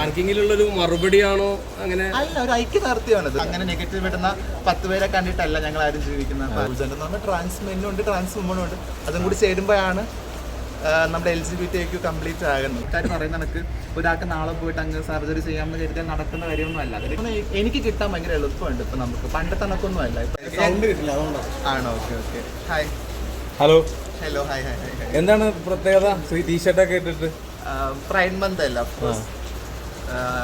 ആർക്കെങ്കിലുള്ളൊരു മറുപടിയാണോ അങ്ങനെ? അല്ല ഒരു ഐക്യദാർഢ്യമാണിത്. അങ്ങനെ നെഗറ്റീവ് ഇടുന്ന പത്ത് പേരെ കണ്ടിട്ടല്ല ഞങ്ങൾ ആരും ജീവിക്കുന്നത് ട്രാൻസ് മെന്നും ഉണ്ട് ട്രാൻസ് വുമണും ഉണ്ട്. അതും കൂടി ചേരുമ്പോഴാണ് നമ്മുടെ എൽ ജി ബി ടി ഐക്ക് കംപ്ലീറ്റ് ആകുന്നു കാര്യം പറയുന്ന കണക്ക് ഒരാൾക്ക് നാളെ പോയിട്ട് അങ്ങ് സർജറി ചെയ്യാമെന്ന് കരുതിയാൽ നടക്കുന്ന കാര്യമൊന്നും അല്ല എനിക്ക് കിട്ടാൻ ഭയങ്കര എളുപ്പമുണ്ട് ഇപ്പൊ നമുക്ക്. പണ്ടത്തെ കണക്കൊന്നും അല്ല സൗണ്ട് കിട്ടില്ല അതുകൊണ്ടാണ് ആണോ? Okay okay. Hi hello hello hi hi hi എന്താണ് പ്രത്യേകത? ശ്രീ ടീഷർട്ടൊക്കെ ഇട്ടിട്ട്? പ്രൈഡ് മന്ത് അല്ല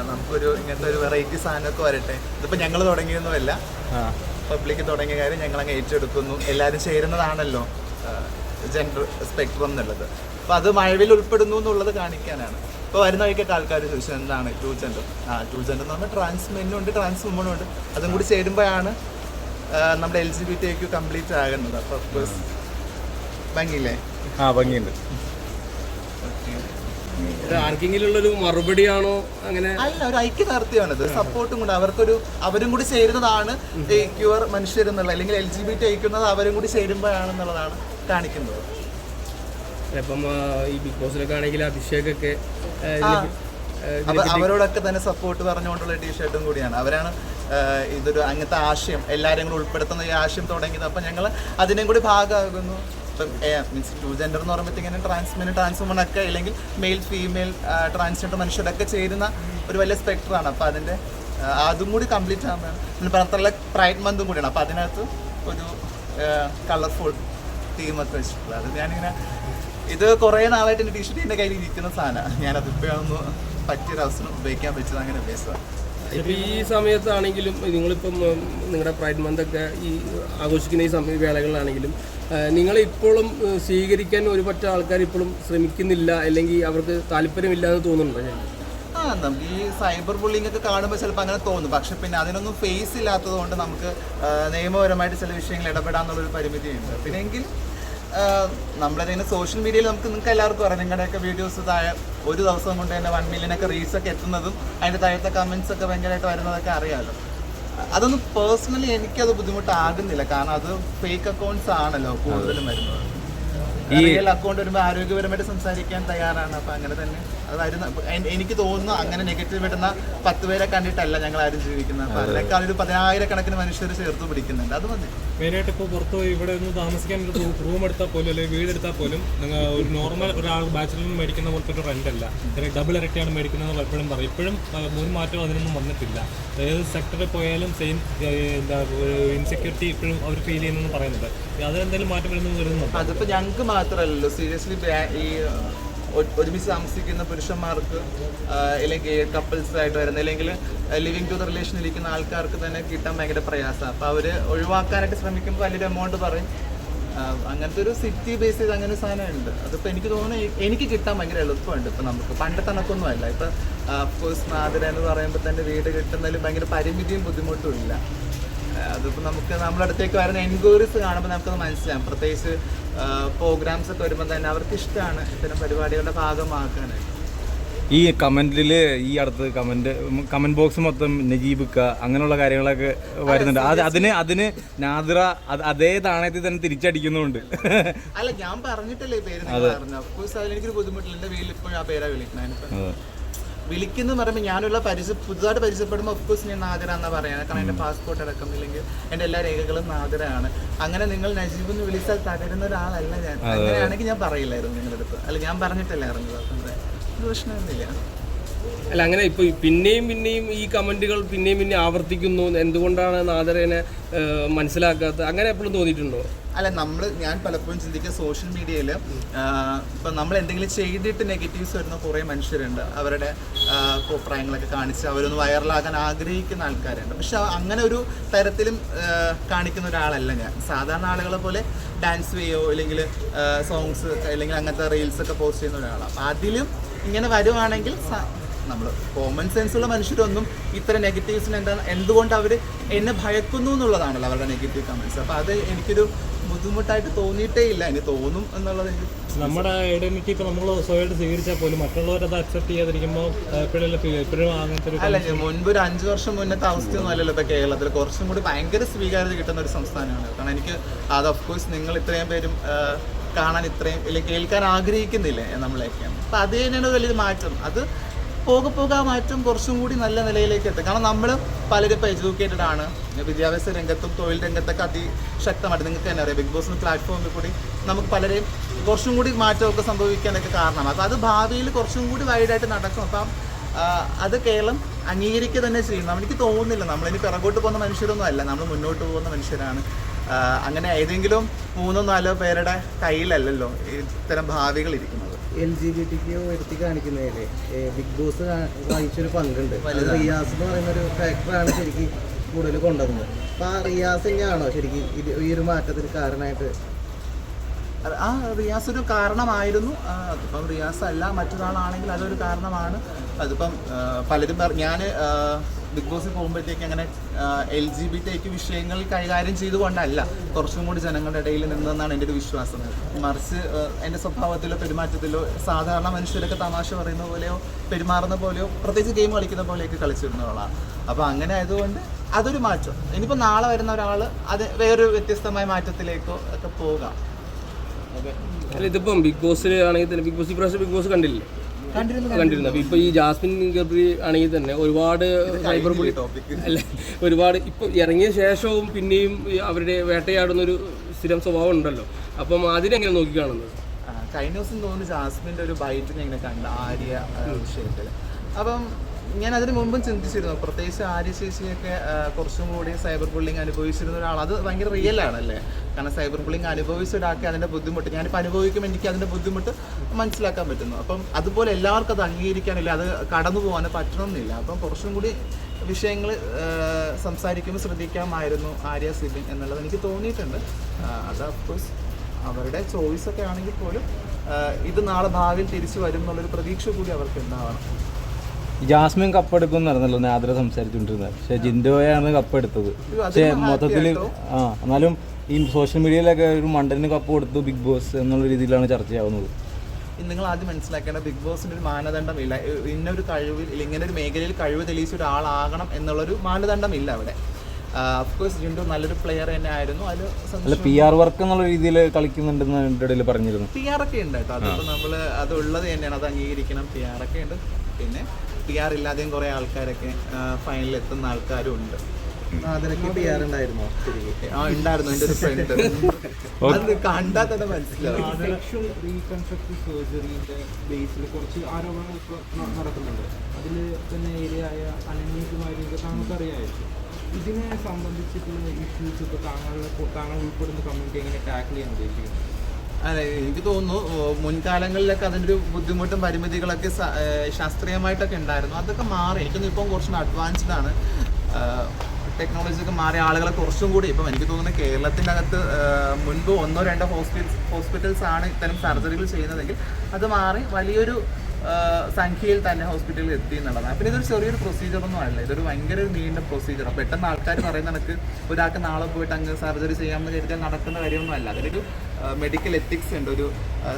നമുക്കൊരു ഇങ്ങനത്തെ ഒരു വെറൈറ്റി സാധനമൊക്കെ വരട്ടെ. ഇതിപ്പോ ഞങ്ങൾ തുടങ്ങിയൊന്നുമല്ല പബ്ലിക് തുടങ്ങിയ കാര്യം ഞങ്ങൾ അങ്ങ് ഏറ്റെടുക്കുന്നു. എല്ലാവരും ചേരുന്നതാണല്ലോ ജെൻഡർ സ്പെക്ട്രം എന്നുള്ളത്. അപ്പോൾ അത് മഴവിൽ ഉൾപ്പെടുന്നു എന്നുള്ളത് കാണിക്കാനാണ്. ഇപ്പോൾ വരുന്ന വഴിക്കൊക്കെ ആൾക്കാർ ചോദിച്ചു എന്താണ് ടൂ ജെൻഡർ ആ ടൂ ജെൻഡർ എന്ന് പറഞ്ഞാൽ ട്രാൻസ് മെന്നും ഉണ്ട് ട്രാൻസ് വുമണും ഉണ്ട്. അതും കൂടി ചേരുമ്പോഴാണ് നമ്മുടെ L G B T complete ആകുന്നത്. അപ്പോൾ ഭംഗിയില്ലേ? ആ ഭംഗിയുണ്ട്. ആർക്കെങ്കിലുള്ളൊരു മറുപടിയാണോ അങ്ങനെ? അല്ല ഒരു ഐക്യദാർഢ്യമാണിത്. സപ്പോർട്ടും കൂടെ. അവർക്കൊരു അവരും കൂടി ചേരുന്നതാണ് ക്യൂർ മനുഷ്യരെന്നുള്ള അല്ലെങ്കിൽ എൽ ജി ബി ടി അയക്കുന്നത് അവരും കൂടി ചേരുമ്പോഴാണെന്നുള്ളതാണ് കാണിക്കുന്നത്. ഇപ്പം ഈ ബിഗ് ബോസിലൊക്കെ ആണെങ്കിൽ അഭിഷേകൊക്കെ അപ്പൊ അവരോടൊക്കെ തന്നെ സപ്പോർട്ട് പറഞ്ഞുകൊണ്ടുള്ള ടീഷർട്ടും കൂടിയാണ്. അവരാണ് ഇതൊരു അങ്ങനത്തെ ആശയം. എല്ലാവരും കൂടി ഉൾപ്പെടുത്തുന്ന ഈ ആശയം തുടങ്ങിയത്. അപ്പം ഞങ്ങൾ അതിനും കൂടി ഭാഗമാകുന്നു. മീൻസ് ടു ജെൻഡർ എന്ന് പറയുമ്പോഴത്തേക്കും ട്രാൻസ്മെൻ ട്രാൻസ്വുമൺ ഒക്കെ അല്ലെങ്കിൽ മെയിൽ ഫീമെയിൽ ട്രാൻസ്ജെൻഡർ മനുഷ്യരൊക്കെ ചേരുന്ന ഒരു വലിയ സ്പെക്ടറാണ് അപ്പം അതിന്റെ അതും കൂടി കംപ്ലീറ്റ് ആകുമ്പോഴാണ് പിന്നെ പറഞ്ഞിട്ടുള്ള പ്രൈഡ് മന്തും കൂടിയാണ്. അപ്പം അതിനകത്ത് ഒരു കളർഫുൾ തീമൊക്കെ വെച്ചിട്ടുള്ളത്. അത് ഞാനിങ്ങനെ ഇത് കുറേ നാളായിട്ട് എന്റെ ടീഷർട്ട് എന്റെ കയ്യിൽ ഇരിക്കുന്ന സാധനമാണ്. ഞാനത് ഇപ്പോഴൊന്ന് പറ്റിയൊരു അവസരം ഉപയോഗിക്കാൻ പറ്റുന്നത് അങ്ങനെ ഉപയോഗിച്ചതാണ്. ഈ സമയത്താണെങ്കിലും നിങ്ങളിപ്പം നിങ്ങളുടെ പ്രൈഡ് മന്ത് ഒക്കെ ഈ ആഘോഷിക്കുന്ന ഈ സമയ വേളകളിലാണെങ്കിലും ഉം, സ്വീകരിക്കാൻ ഒരുപറ്റ ആൾക്കാർ ഇപ്പോഴും ശ്രമിക്കുന്നില്ല അല്ലെങ്കിൽ അവർക്ക് താല്പര്യമില്ല എന്ന് തോന്നുന്നുണ്ടോ ആ നമുക്ക് ഈ സൈബർ ബുള്ളിംഗ് ഒക്കെ കാണുമ്പോൾ ചിലപ്പോൾ അങ്ങനെ തോന്നും. പക്ഷെ പിന്നെ അതിനൊന്നും ഫേസ് ഇല്ലാത്തത് കൊണ്ട് നമുക്ക് നിയമപരമായിട്ട് ചില വിഷയങ്ങൾ ഇടപെടാന്നുള്ളൊരു പരിമിതിയുണ്ട്. പിന്നെ എങ്കിലും നമ്മളതിന് സോഷ്യൽ മീഡിയയിൽ നമുക്ക് നിങ്ങൾക്ക് എല്ലാവർക്കും അറിയാം. നിങ്ങളുടെയൊക്കെ വീഡിയോസ് താഴെ ഒരു ദിവസം കൊണ്ട് തന്നെ വൺ മില്യനൊക്കെ റീച്ചൊക്കെ എത്തുന്നതും അതിന്റെ താഴത്തെ കമൻസ് ഒക്കെ ഭയങ്കരമായിട്ട് വരുന്നതൊക്കെ അറിയാമല്ലോ അതൊന്നും പേഴ്സണലി എനിക്കത് ബുദ്ധിമുട്ടാകുന്നില്ല. കാരണം അത് ഫേക്ക് അക്കൗണ്ട്സ് ആണല്ലോ കൂടുതലും വരുന്നത്. ഈ- അക്കൗണ്ട് വരുമ്പോൾ ആരോഗ്യപരമായിട്ട് സംസാരിക്കാൻ തയ്യാറാണ്. അപ്പൊ അങ്ങനെ തന്നെ. അത് വരുന്ന അപ്പൊ എൻ- എനിക്ക് തോന്നുന്നു അങ്ങനെ നെഗറ്റീവ് ഇടുന്ന പത്ത് പേരെ കണ്ടിട്ടല്ല ഞങ്ങൾ ആരും ജീവിക്കുന്നത്. അപ്പൊ അതിനേക്കാൾ ഒരു പതിനായിരക്കണക്കിന് മനുഷ്യർ ചേർത്ത് പിടിക്കുന്നുണ്ട്. അത് മതി. മെയിനായിട്ട് ഇപ്പോൾ പുറത്ത് പോയി ഇവിടെ ഒന്ന് താമസിക്കാൻ ഒരു റൂം എടുത്താൽ പോലും അല്ലെങ്കിൽ വീട് എടുത്താൽ പോലും നിങ്ങൾ ഒരു നോർമൽ ഒരാൾ ബാച്ചിലറിന് മേടിക്കുന്ന പോലത്തെ ഒരു റെന്റ് അല്ല. അല്ലെങ്കിൽ ഡബിൾ ഇരട്ടിയാണ് മേടിക്കുന്നത് പലപ്പോഴും പറയും. ഇപ്പോഴും മൂന്ന് ഒരു മാറ്റവും അതിനൊന്നും വന്നിട്ടില്ല. ഏത് സെക്ടറിൽ പോയാലും സെയിം എന്താ ഇൻസെക്യൂരിറ്റി ഇപ്പോഴും അവർ ഫീൽ ചെയ്യുന്നെന്ന് പറയുന്നുണ്ട്. അതിലെന്തെങ്കിലും മാറ്റം വരുന്നു വരുന്നുണ്ട്? അതിപ്പോൾ ഞങ്ങൾക്ക് മാത്രമല്ലല്ലോ. സീരിയസ്ലി ഈ ഒരുമിച്ച് താമസിക്കുന്ന പുരുഷന്മാർക്ക് അല്ലെങ്കിൽ കപ്പിൾസ് ആയിട്ട് വരുന്ന അല്ലെങ്കിൽ ലിവിങ് ടു ദ റിലേഷൻ ഇരിക്കുന്ന ആൾക്കാർക്ക് തന്നെ കിട്ടാൻ ഭയങ്കര പ്രയാസമാണ് അപ്പോൾ അവർ ഒഴിവാക്കാനായിട്ട് ശ്രമിക്കുമ്പോൾ വലിയൊരു എമൗണ്ട് പറയും. അങ്ങനത്തെ ഒരു സിറ്റി ബേസ് ചെയ്ത് അങ്ങനെ ഒരു ഉണ്ട് അതിപ്പോൾ എനിക്ക് തോന്നുന്നു എനിക്ക് കിട്ടാൻ ഭയങ്കര എളുപ്പമുണ്ട് ഇപ്പം നമുക്ക്. പണ്ടത്തെ കണക്കൊന്നും അല്ല. ഇപ്പം അഫ്കോഴ്സ് നാദിര എന്ന് പറയുമ്പോൾ തന്നെ വീട് കിട്ടുന്നതിൽ ഭയങ്കര പരിമിതിയും ബുദ്ധിമുട്ടും ഇല്ല. അതിപ്പോൾ നമുക്ക് നമ്മുടെ അടുത്തേക്ക് വരുന്ന എൻക്വയറീസ് കാണുമ്പോൾ നമുക്കത് മനസ്സിലാവും. പ്രത്യേകിച്ച് പ്രോഗ്രാംസ് ഒക്കെ വരുമ്പോൾ തന്നെ അവർക്ക് ഇഷ്ടമാണ് ഇത്തരം പരിപാടികളുടെ ഭാഗമാക്കാനായിട്ട്. ഈ കമന്റിൽ ഈ അടുത്ത് കമന്റ് കമന്റ് ബോക്സ് മൊത്തം നജീബിക്ക അങ്ങനെയുള്ള കാര്യങ്ങളൊക്കെ വരുന്നുണ്ട്. അത് അതിന് അതിന് നാദിറ അതേ താണയത്തിൽ തന്നെ തിരിച്ചടിക്കുന്നുണ്ട് അല്ല ഞാൻ പറഞ്ഞിട്ടല്ലേ പേര് അതെനിക്കൊരു പറഞ്ഞു ബുദ്ധിമുട്ടില്ല. എന്റെ വീട്ടിൽ ഇപ്പോഴും ആ പേരാ വിളിക്കുന്നത്. വിളിക്കുന്ന പറയുമ്പോൾ ഞാനുള്ള പരിസ പുതുതായിട്ട് പരിചയപ്പെടുമ്പോൾ ഒഫ്കോഴ്സ് ഞാൻ നാദിര പറയാം പറയുന്നത് കാരണം എന്റെ പാസ്പോർട്ട് അടക്കം ഇല്ലെങ്കിൽ എന്റെ എല്ലാ രേഖകളും നാഗരാണ് അങ്ങനെ നിങ്ങൾ നജീബ് എന്ന് വിളിച്ചാൽ തകരുന്ന ഒരാളല്ല ഞാൻ. അങ്ങനെയാണെങ്കിൽ ഞാൻ പറയില്ലായിരുന്നു നിങ്ങളുടെ അടുത്ത് അല്ല ഞാൻ പറഞ്ഞിട്ടല്ലായിരുന്നു അപ്പം പ്രശ്നമൊന്നുമില്ല അല്ല അങ്ങനെ ഇപ്പോൾ പിന്നെയും പിന്നെയും ഈ കമന്റുകൾ പിന്നെയും പിന്നെയും ആവർത്തിക്കുന്നു. എന്തുകൊണ്ടാണ് നാദരേനെ മനസ്സിലാക്കാത്തത് അങ്ങനെ എപ്പോഴും തോന്നിയിട്ടുണ്ടോ? അല്ല നമ്മൾ ഞാൻ പലപ്പോഴും ചിന്തിക്കുക സോഷ്യൽ മീഡിയയിൽ ഇപ്പം നമ്മൾ എന്തെങ്കിലും ചെയ്തിട്ട് നെഗറ്റീവ്സ് വരുന്ന കുറേ മനുഷ്യരുണ്ട്. അവരുടെ അഭിപ്രായങ്ങളൊക്കെ കാണിച്ച് അവരൊന്ന് വൈറലാകാൻ ആഗ്രഹിക്കുന്ന ആൾക്കാരുണ്ട്. പക്ഷെ അങ്ങനെ ഒരു തരത്തിലും കാണിക്കുന്ന ഒരാളല്ല ഞാൻ. സാധാരണ ആളുകളെ പോലെ ഡാൻസ് ചെയ്യോ അല്ലെങ്കിൽ സോങ്സ് അല്ലെങ്കിൽ അങ്ങനത്തെ റീൽസ് ഒക്കെ പോസ്റ്റ് ചെയ്യുന്ന ഒരാളാണ് അപ്പം അതിലും ഇങ്ങനെ വരുവാണെങ്കിൽ നമ്മൾ കോമൺ സെൻസ് ഉള്ള മനുഷ്യരൊന്നും ഇത്ര നെഗറ്റീവ്സിന് എന്താ എന്തുകൊണ്ട് അവർ എന്നെ ഭയക്കുന്നു എന്നുള്ളതാണല്ലോ അവരുടെ നെഗറ്റീവ് കമൻസ് അപ്പോൾ അത് എനിക്കൊരു ബുദ്ധിമുട്ടായിട്ട് തോന്നിയിട്ടേ ഇല്ല. ഇനി തോന്നും എന്നുള്ളത് നമ്മുടെ ഐഡന്റിറ്റി ഇപ്പോൾ നമ്മൾ സ്വയമായിട്ട് സ്വീകരിച്ചാൽ പോലും മറ്റുള്ളവരത് അക്സെപ്റ്റ് ചെയ്യാതിരിക്കുമ്പോൾ എപ്പോഴും അങ്ങനത്തെ ഒരു അല്ല മുൻപ് ഒരു അഞ്ച് വർഷം മുന്നത്തെ അവസ്ഥയൊന്നും അല്ലല്ലോ ഇപ്പോൾ കേരളത്തിൽ കുറച്ചും കൂടി ഭയങ്കര സ്വീകാര്യത കിട്ടുന്ന ഒരു സംസ്ഥാനമാണ്. കാരണം എനിക്ക് അത് ഓഫ് കോഴ്സ് നിങ്ങൾ ഇത്രയും പേരും കാണാൻ ഇത്രയും ഇല്ലെങ്കിൽ കേൾക്കാൻ ആഗ്രഹിക്കുന്നില്ലേ നമ്മളെയൊക്കെയാണ്. അപ്പം അത് തന്നെയാണ് വലിയൊരു മാറ്റം. അത് പോകെ പോകെ ആ മാറ്റം കുറച്ചും കൂടി നല്ല നിലയിലേക്ക് എത്തും. കാരണം നമ്മൾ പലരും ഇപ്പോൾ എഡ്യൂക്കേറ്റഡ് ആണ്. വിദ്യാഭ്യാസ രംഗത്തും തൊഴിൽ രംഗത്തൊക്കെ അതിശക്തമായിട്ട് നിങ്ങൾക്ക് തന്നെ അറിയാം. ബിഗ് ബോസ് പ്ലാറ്റ്ഫോമിൽ കൂടി നമുക്ക് പലരെയും കുറച്ചും കൂടി മാറ്റമൊക്കെ സംഭവിക്കാനൊക്കെ കാരണമാണ്. അപ്പോൾ അത് ഭാവിയിൽ കുറച്ചും കൂടി വൈഡായിട്ട് നടക്കും. അപ്പം അത് കേരളം അംഗീകരിക്കുക തന്നെ ചെയ്യണം എനിക്ക് തോന്നുന്നില്ല. നമ്മളിനി പിറകോട്ട് പോകുന്ന മനുഷ്യരൊന്നും അല്ല. നമ്മൾ മുന്നോട്ട് പോകുന്ന മനുഷ്യരാണ്. അങ്ങനെ ഏതെങ്കിലും മൂന്നോ നാലോ പേരുടെ കയ്യിലല്ലല്ലോ ഇത്തരം ഭാവികൾ ഇരിക്കുന്നത് എൽ ജി ബി ടിക്ക് ഉയർത്തി കാണിക്കുന്നതിൽ ബിഗ് ബോസ് വഹിച്ചൊരു പങ്കുണ്ട്. റിയാസ് എന്ന് പറയുന്ന ഒരു ഫാക്ടറാണ് ശരിക്കും കൂടുതൽ കൊണ്ടുവന്നത്. അപ്പൊ ആ റിയാസ് തന്നെയാണോ ശരിക്കും ഇത് ഈ ഒരു മാറ്റത്തിന് കാരണമായിട്ട്? ആ റിയാസ് ഒരു കാരണമായിരുന്നു അതിപ്പം റിയാസ് അല്ല മറ്റൊരാളാണെങ്കിൽ അതൊരു കാരണമാണ്. അതിപ്പം പലരും ഞാൻ ബിഗ് ബോസിൽ പോകുമ്പോഴത്തേക്ക് അങ്ങനെ എൽ ജി ബി ടേക്ക് വിഷയങ്ങൾ കൈകാര്യം ചെയ്തുകൊണ്ടല്ല കുറച്ചും കൂടി ജനങ്ങളുടെ ഇടയിൽ നിന്നെന്നാണ് എന്റെ ഒരു വിശ്വാസം. മറിച്ച് എന്റെ സ്വഭാവത്തിലോ പെരുമാറ്റത്തിലോ സാധാരണ മനുഷ്യരൊക്കെ തമാശ പറയുന്ന പോലെയോ പെരുമാറുന്ന പോലെയോ പ്രത്യേകിച്ച് ഗെയിം കളിക്കുന്ന പോലെയൊക്കെ കളിച്ചിരുന്നവളാണ്. അപ്പോൾ അങ്ങനെ ആയതുകൊണ്ട് അതൊരു മാറ്റം. ഇനിയിപ്പോൾ നാളെ വരുന്ന ഒരാൾ അത് വേറൊരു വ്യത്യസ്തമായ മാറ്റത്തിലേക്കോ ഒക്കെ പോകാം. അല്ല ഇതിപ്പം ബിഗ് ബോസിൽ ആണെങ്കിൽ തന്നെ ബിഗ് ബോസ് ഇപ്രാവശ്യം ബിഗ് ബോസ് കണ്ടില്ലേ? കണ്ടിരുന്നു അപ്പൊ ഇപ്പൊ ഈ ജാസ്മിൻ ഗബ്രി ആണെങ്കിൽ തന്നെ ഒരുപാട് സൈബർ ബുള്ളി അല്ല? ഒരുപാട് ഇപ്പൊ ഇറങ്ങിയ ശേഷവും പിന്നെയും അവരുടെ വേട്ടയാടുന്ന ഒരു സ്ഥിരം സ്വഭാവം ഉണ്ടല്ലോ. അപ്പം അതിനെങ്ങനെ നോക്കിക്കാണുന്നത് കാണുന്നത്? കഴിഞ്ഞ ദിവസം തോന്നുന്നു ജാസ്മിന്റെ ഒരു ബൈറ്റ് ഞാൻ ഇങ്ങനെ കണ്ട ആര്യ വിഷയത്തിൽ അപ്പം ഞാൻ അതിന് മുമ്പും ചിന്തിച്ചിരുന്നു. പ്രത്യേകിച്ച് ആര്യ ചേച്ചിയൊക്കെ കുറച്ചും കൂടി സൈബർ ബുള്ളിങ് അനുഭവിച്ചിരുന്ന ഒരാൾ അത് ഭയങ്കര റിയൽ ആണല്ലേ? കാരണം സൈബർ ബുള്ളിങ് അനുഭവിച്ച ഒരാൾക്ക് അതിന്റെ ബുദ്ധിമുട്ട് ഞാനിപ്പോൾ അനുഭവിക്കുമ്പോൾ എനിക്ക് അതിന്റെ ബുദ്ധിമുട്ട് മനസ്സിലാക്കാൻ പറ്റുന്നു. അപ്പം അതുപോലെ എല്ലാവർക്കും അത് അംഗീകരിക്കാനില്ല അത് കടന്നു പോകാൻ പറ്റണമെന്നില്ല. അപ്പം കുറച്ചും കൂടി വിഷയങ്ങൾ സംസാരിക്കുമ്പോൾ ശ്രദ്ധിക്കാമായിരുന്നു ആര്യ സിബിൻ എന്നുള്ളത് എനിക്ക് തോന്നിയിട്ടുണ്ട്. അത് അഫ്കോഴ്സ് അവരുടെ ചോയ്സൊക്കെ ആണെങ്കിൽ പോലും ഇത് നാളെ ഭാവിയിൽ തിരിച്ചു വരും എന്നുള്ളൊരു പ്രതീക്ഷ കൂടി അവർക്ക് ഉണ്ടാവണം. ജാസ്മിൻ കപ്പെടുക്കും നടന്നല്ലോ നാദ്ര സംസാരിച്ചുകൊണ്ടിരുന്നത്. പക്ഷെ ജിൻഡോയാണ് കപ്പെടുത്തത് പക്ഷെ മൊത്തത്തിൽ ആ എന്നാലും ഈ സോഷ്യൽ മീഡിയയിലൊക്കെ ഒരു മണ്ടന് കപ്പ് കൊടുത്തു ബിഗ് ബോസ് എന്നുള്ള രീതിയിലാണ് ചർച്ചയാവുന്നത്. നിങ്ങൾ ആദ്യം മനസ്സിലാക്കേണ്ട ബിഗ് ബോസിന് ഒരു മാനദണ്ഡമില്ല ഇന്നൊരു കഴിവിൽ ഇങ്ങനെ ഒരു മേഖലയിൽ കഴിവ് തെളിയിച്ച ഒരാളാകണം എന്നുള്ളൊരു മാനദണ്ഡമില്ല അവിടെ. അഫ്കോഴ്സ് ജിൻഡു നല്ലൊരു പ്ലെയർ തന്നെ ആയിരുന്നു. അതിൽ പി ആർ വർക്ക് എന്നുള്ള രീതിയിൽ കളിക്കുന്നുണ്ടെന്ന് ഇടയിൽ പറഞ്ഞിരുന്നു. പി ആർ ഒക്കെ ഉണ്ട് കേട്ടോ. അതിപ്പോൾ നമ്മൾ അത് ഉള്ളത് തന്നെയാണ്. അത് അംഗീകരിക്കണം. പി ആർ ഒക്കെ ഉണ്ട്. പിന്നെ പി ആർ ഇല്ലാതെയും കുറേ ആൾക്കാരൊക്കെ ഫൈനലിൽ എത്തുന്ന ആൾക്കാരും ഉണ്ട്. അതിനൊക്കെ പി ആർ ഉണ്ടായിരുന്നോ ആ ഉണ്ടായിരുന്നു. എന്റെ ഒരു ഫ്രണ്ട് അത് കണ്ടാൽ തന്നെ മനസ്സിലാവും റീകൺസ്ട്രക്ട് സർജറിയുടെ ബേസിൽ കുറച്ച് ആരോപണങ്ങൾ ഇപ്പോൾ നടക്കുന്നുണ്ട്. അതിൽ തന്നെ ഏരിയയായ അനന്യകുമാരിയൊക്കെ ഇതിനെ സംബന്ധിച്ചിട്ടുള്ള ഇഷ്യൂസ് ഇപ്പോൾ താങ്കളുടെ താങ്കൾ ഉൾപ്പെടുന്ന കമ്മ്യൂണിറ്റി എങ്ങനെ ടാക്കിൾ ചെയ്യാൻ ഉദ്ദേശിക്കുന്നത് അതെ എനിക്ക് തോന്നുന്നു മുൻകാലങ്ങളിലൊക്കെ അതിന്റെ ഒരു ബുദ്ധിമുട്ടും പരിമിതികളൊക്കെ ശാസ്ത്രീയമായിട്ടൊക്കെ ഉണ്ടായിരുന്നു. അതൊക്കെ മാറി. എനിക്കൊന്നും ഇപ്പം കുറച്ചും അഡ്വാൻസ്ഡ് ആണ്. ടെക്നോളജി ഒക്കെ മാറിയ ആളുകളെ കുറച്ചും കൂടി ഇപ്പം എനിക്ക് തോന്നുന്നു കേരളത്തിന്റെ അകത്ത് മുൻപ് ഒന്നോ രണ്ടോ ഹോസ്പിറ്റൽ ഹോസ്പിറ്റൽസ് ആണ് ഇത്തരം സർജറികൾ ചെയ്യുന്നതെങ്കിൽ അത് മാറി വലിയൊരു സംഖ്യയിൽ തന്നെ ഹോസ്പിറ്റലിൽ എത്തി എന്നുള്ളതാണ്. പിന്നെ ഇതൊരു ചെറിയൊരു പ്രൊസീജിയർ ഒന്നും അല്ല. ഇതൊരു ഭയങ്കര ഒരു നീണ്ട പ്രൊസീജിയർ പെട്ടെന്ന് ആൾക്കാർ പറയുന്ന കണക്ക് ഒരാൾക്ക് നാളെ പോയിട്ട് അങ്ങ് സർജറി ചെയ്യാമെന്ന് കരുതിയാൽ നടക്കുന്ന കാര്യമൊന്നും അല്ല. അതിലൊരു മെഡിക്കൽ എത്തിക്സ് ഉണ്ട് ഒരു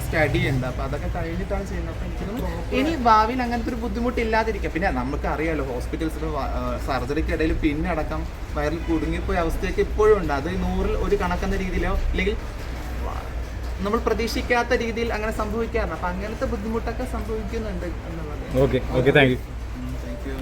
സ്റ്റഡി ഉണ്ട്. അപ്പോൾ അതൊക്കെ കഴിഞ്ഞിട്ടാണ് ചെയ്യുന്നത്. എനിക്ക് ഇനി ഭാവിയിൽ അങ്ങനത്തെ ഒരു ബുദ്ധിമുട്ടില്ലാതിരിക്കുക പിന്നെ നമുക്ക് അറിയാലോ ഹോസ്പിറ്റൽസിൽ സർജറിക്കിടയിൽ പിന്നെ അടക്കം വയറിൽ കുടുങ്ങിപ്പോയ അവസ്ഥയൊക്കെ ഇപ്പോഴും ഉണ്ട്. അത് നൂറിൽ ഒരു കണക്കെന്ന രീതിയിലോ അല്ലെങ്കിൽ നമ്മൾ പ്രതീക്ഷിക്കാത്ത രീതിയിൽ അങ്ങനെ സംഭവിക്കാറുണ്ട് അപ്പൊ അങ്ങനത്തെ ബുദ്ധിമുട്ടൊക്കെ സംഭവിക്കുന്നുണ്ട് എന്നുള്ളത്. Okay okay thank you thank you